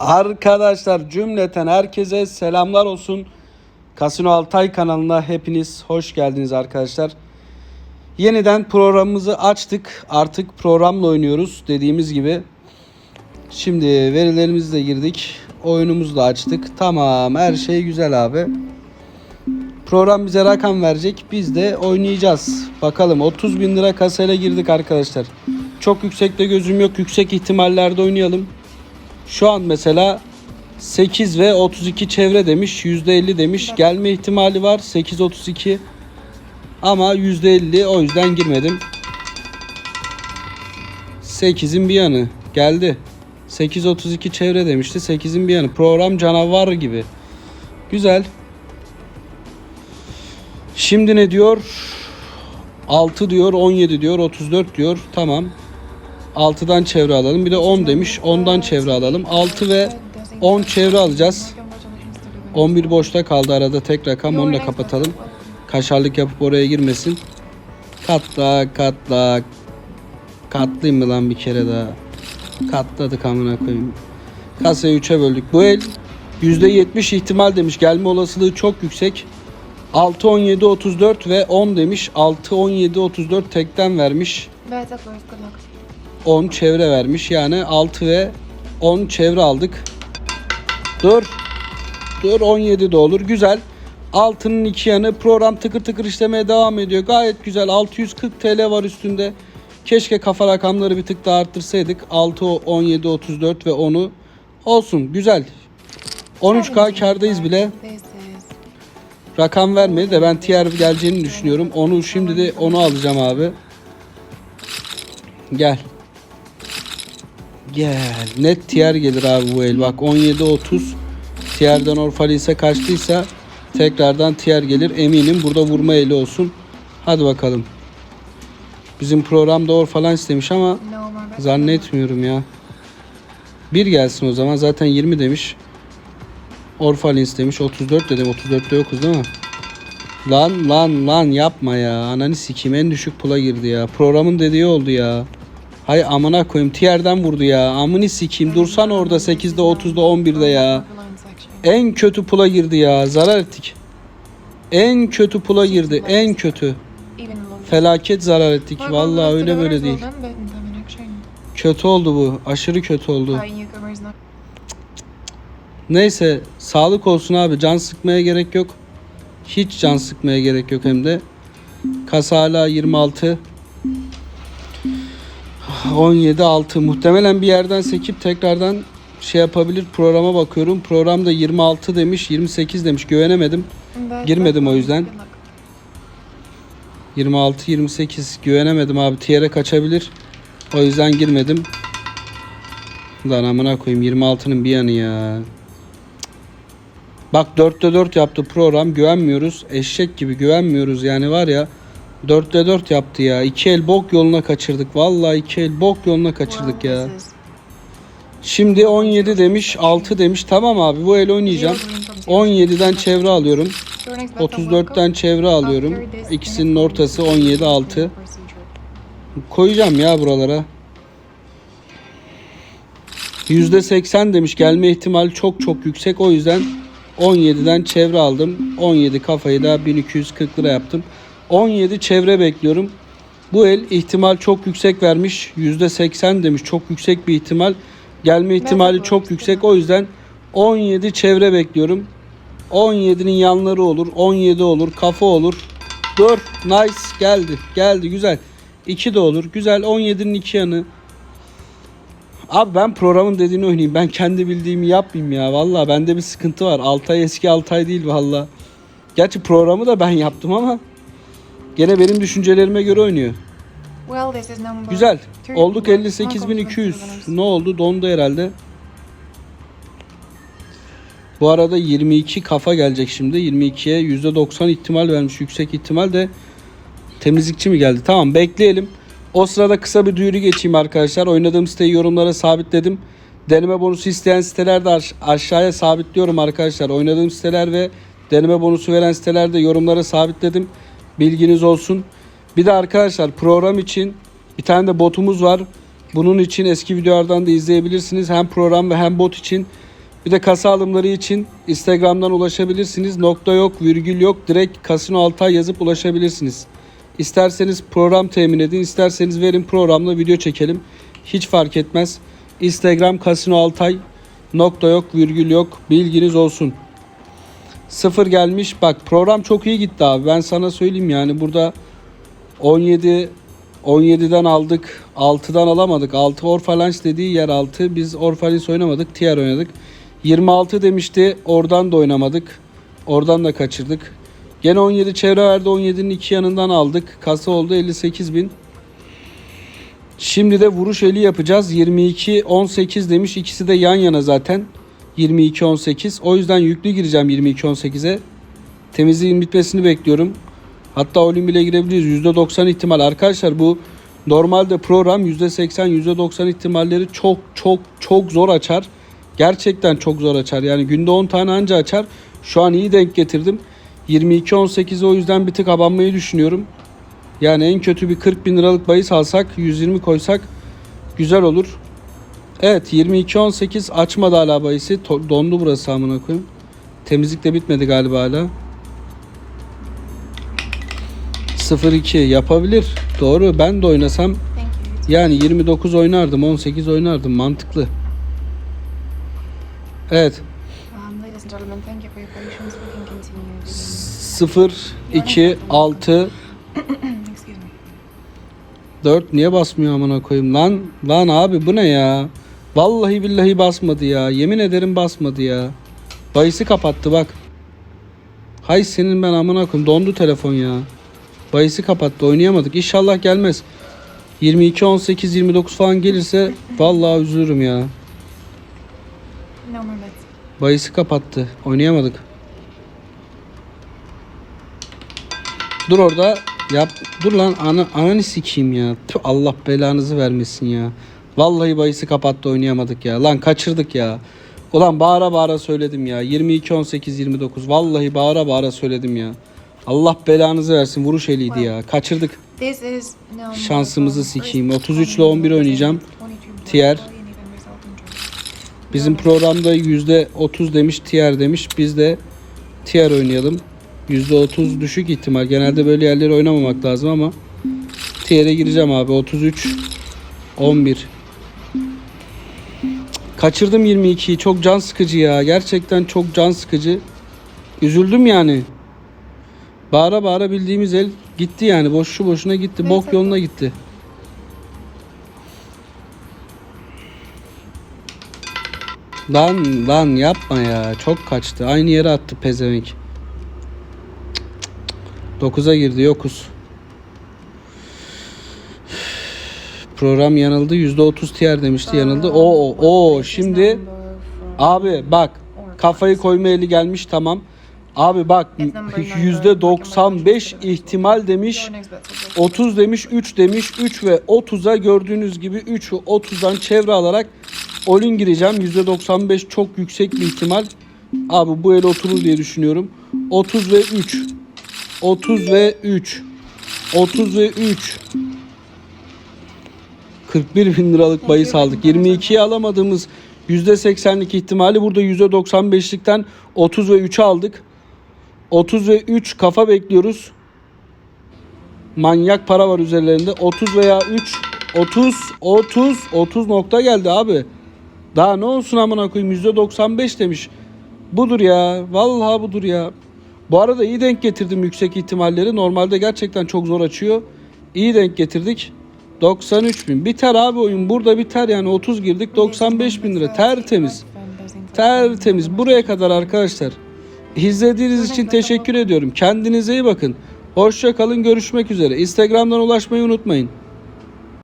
Arkadaşlar cümleten herkese selamlar olsun. Kasino Altay kanalına hepiniz hoş geldiniz arkadaşlar. Yeniden programımızı açtık. Artık programla oynuyoruz dediğimiz gibi. Şimdi verilerimizi de girdik. Oyunumuzu da açtık. Tamam her şey güzel abi. Program bize rakam verecek. Biz de oynayacağız. Bakalım 30 bin lira kasayla girdik arkadaşlar. Çok yüksekte gözüm yok. Yüksek ihtimallerde oynayalım. Şu an mesela 8 ve 32 çevre demiş. %50 demiş. Gelme ihtimali var. 8.32 ama %50 o yüzden girmedim. 8'in bir yanı geldi. 8.32 çevre demişti. 8'in bir yanı. Program canavar gibi. Güzel. Şimdi ne diyor? 6 diyor, 17 diyor, 34 diyor. Tamam. 6'dan çevre alalım. Bir de 10 demiş. 10'dan çevre alalım. 6 ve 10 çevre alacağız. 11 boşta kaldı arada tek rakam. Onu da kapatalım. Kaşarlık yapıp oraya girmesin. Katla katla. Katlayayım mı lan bir kere daha? Katladık amına koyayım. Kasayı 3'e böldük. Bu el %70 ihtimal demiş. Gelme olasılığı çok yüksek. 6 17 34 ve 10 demiş. 6 17 34 tekten vermiş. Evet. Good luck. 10 çevre vermiş. Yani 6 ve 10 çevre aldık. Dur. Dur 17 de olur. Güzel. Altının iki yanı program tıkır tıkır işlemeye devam ediyor. Gayet güzel. 640 TL var üstünde. Keşke kafa rakamları bir tık daha arttırsaydık. 6, 17, 34 ve 10'u olsun. Güzel. 13K kardayız bile. Rakam vermedi de ben TR geleceğini düşünüyorum. Onu şimdi de onu alacağım abi. Gel. Gel. Net TR gelir abi bu el. Bak 17.30 TR'den Orphalis'e kaçtıysa tekrardan TR gelir. Eminim burada vurma eli olsun. Hadi bakalım. Bizim programda Orphalan istemiş ama. Zannetmiyorum ya. Bir gelsin o zaman. Zaten 20 demiş. Orphalins demiş. 34 dedim. 34'te yokuz değil mi? Lan lan lan yapma ya. Ananı sikeyim en düşük pula girdi ya. Programın dediği oldu ya. Hay amına koyayım. Tier'den vurdu ya. Amını sikeyim. Dursan orada 8'de 30'da 11'de ya. En kötü pula girdi ya. Zarar ettik. En kötü pula girdi. En kötü. Felaket zarar ettik. Vallahi öyle böyle değil. Kötü oldu bu. Aşırı kötü oldu. Neyse sağlık olsun abi. Can sıkmaya gerek yok. Hiç can sıkmaya gerek yok hem de. Kasa hala 26. 17 6 muhtemelen bir yerden sekip tekrardan şey yapabilir programa bakıyorum. Programda 26 demiş 28 demiş güvenemedim. But Girmedim o yüzden. Good luck. 26 28 güvenemedim abi. Tier'e kaçabilir. O yüzden girmedim. Lan amına koyayım 26'nın bir yanı ya. Bak 4'te 4 yaptı program. Güvenmiyoruz. Eşek gibi güvenmiyoruz yani var ya. 4'te 4 yaptı ya. İki el bok yoluna kaçırdık. Vallahi iki el bok yoluna kaçırdık ya. Şimdi 17 demiş, 6 demiş. Tamam abi bu el oynayacağım. 17'den çevre alıyorum. Your next bet will 34'ten çevre alıyorum. İkisinin ortası procedure. 17 6. Procedure. Koyacağım ya buralara. %80 demiş gelme ihtimali çok çok yüksek. O yüzden 17'den çevre aldım. 17 kafayı da 1240 lira yaptım. 17 çevre bekliyorum. Bu el ihtimal çok yüksek vermiş. %80 demiş çok yüksek bir ihtimal. Gelme ihtimali çok yüksek. O yüzden 17 çevre bekliyorum. 17'nin yanları olur. 17 olur. Kafa olur. Dur. Nice. Geldi. Geldi. Güzel. 2 de olur. Güzel. 17'nin iki yanı. Abi ben programın dediğini oynayayım. Ben kendi bildiğimi yapmayayım ya. Valla bende bir sıkıntı var. Altay eski Altay değil valla. Gerçi programı da ben yaptım ama gene benim düşüncelerime göre oynuyor. Güzel. Olduk Well, 58.200. winners. Ne oldu? Dondu herhalde. Bu arada 22 kafa gelecek şimdi. 22'ye %90 ihtimal vermiş. Yüksek ihtimal de temizlikçi mi geldi? Tamam bekleyelim. O sırada kısa bir duyuru geçeyim arkadaşlar. Oynadığım siteyi yorumlara sabitledim. Deneme bonusu isteyen siteler de aş- aşağıya sabitliyorum arkadaşlar. Oynadığım siteler ve deneme bonusu veren siteler de yorumlara sabitledim. Bilginiz olsun. Bir de arkadaşlar program için bir tane de botumuz var. Bunun için eski videolardan da izleyebilirsiniz. Hem program ve hem bot için Bir de kasa alımları için Instagram'dan ulaşabilirsiniz. Nokta yok, virgül yok. Direkt Kasino Altay yazıp ulaşabilirsiniz. İsterseniz program temin edin, isterseniz verin programla video çekelim. Hiç fark etmez. Instagram Kasino Altay nokta yok, virgül yok. Bilginiz olsun. Sıfır gelmiş. Bak program çok iyi gitti abi. Ben sana söyleyeyim yani burada 17 17'den aldık. 6'dan alamadık. 6 Orphalans dediği yer 6. Biz Orphalans oynamadık. Tier oynadık. 26 demişti. Oradan da oynamadık. Oradan da kaçırdık. Gene 17 çevre verdi. 17'nin iki yanından aldık. Kasa oldu 58 bin. Şimdi de vuruş eli yapacağız. 22 18 demiş. İkisi de yan yana zaten. 22 18. O yüzden yüklü gireceğim 22 18'e. Temizliğin bitmesini bekliyorum. Hatta oyun bile girebiliriz. %90 ihtimal. Arkadaşlar bu normalde program %80 %90 ihtimalleri çok çok çok zor açar. Gerçekten çok zor açar. Yani günde 10 tane anca açar. Şu an iyi denk getirdim. 22-18'e o yüzden bir tık abanmayı düşünüyorum. Yani en kötü bir 40 bin liralık bahis alsak 120 koysak güzel olur. Evet 22-18 açmadı hala bahisi. Dondu burası amına koyayım. Temizlik de bitmedi galiba hala. 0-2 yapabilir. Doğru ben de oynasam yani 29 oynardım 18 oynardım mantıklı. Evet Um, ladies and gentlemen, thank you for your patience. We can continue. 0 2 6 Excuse me. 4 niye basmıyor amına koyayım lan? Lan abi bu ne ya? Vallahi billahi basmadı ya. Yemin ederim basmadı ya. Bayisi kapattı bak. Hay senin ben amına koyayım. Dondu telefon ya. Bayisi kapattı. Oynayamadık. İnşallah gelmez. 22 18 29 falan gelirse vallahi üzülürüm ya. Bayisi kapattı. Oynayamadık. Dur orada. Yap. Dur lan ana, ananı sikeyim ya. Tüh, Allah belanızı vermesin ya. Vallahi bayisi kapattı oynayamadık ya. Lan kaçırdık ya. Ulan bağıra bağıra söyledim ya. 22 18 29. Vallahi bağıra bağıra söyledim ya. Allah belanızı versin. Vuruş eliydi ya. Kaçırdık. Şansımızı sikeyim. first 33 ile 11 oynayacağım. 22 Tier. Bizim programda %30 demiş, tier demiş. Biz de tier oynayalım. %30 düşük ihtimal. Genelde böyle yerleri oynamamak lazım ama tier'e gireceğim abi. 33 11 Kaçırdım 22'yi. Çok can sıkıcı ya. Gerçekten çok can sıkıcı. Üzüldüm yani. Bağıra bağıra bildiğimiz el gitti yani. Boşu boşuna gitti. Bok yoluna gitti. Lan lan yapma ya. Çok kaçtı. Aynı yere attı pezevenk. 9'a girdi yokuz. Program yanıldı. %30 tiyer demişti yanıldı. O o o şimdi abi bak kafayı koyma eli gelmiş tamam. Abi bak %95 ihtimal demiş. 30 demiş, 3 demiş, 3 ve 30'a gördüğünüz gibi 3 ve 30'dan çevre alarak Olin gireceğim. %95 çok yüksek bir ihtimal. Abi bu el oturur diye düşünüyorum. 30 ve 3. 30 ve 3. 30 ve 3. 41 bin liralık bahis aldık. 22'yi alamadığımız %80'lik ihtimali burada %95'likten 30 ve 3'e aldık. 30 ve 3 kafa bekliyoruz. Manyak para var üzerlerinde. 30 veya 3 30 30 30 nokta geldi abi. Daha ne olsun amına koyayım %95 demiş. Budur ya. Vallahi budur ya. Bu arada iyi denk getirdim yüksek ihtimalleri. Normalde gerçekten çok zor açıyor. İyi denk getirdik. 93 bin. Biter abi oyun. Burada biter yani 30 girdik 95 bin lira. Tertemiz. Tertemiz. Buraya kadar arkadaşlar. İzlediğiniz için teşekkür ediyorum. Kendinize iyi bakın. Hoşça kalın. Görüşmek üzere. Instagram'dan ulaşmayı unutmayın.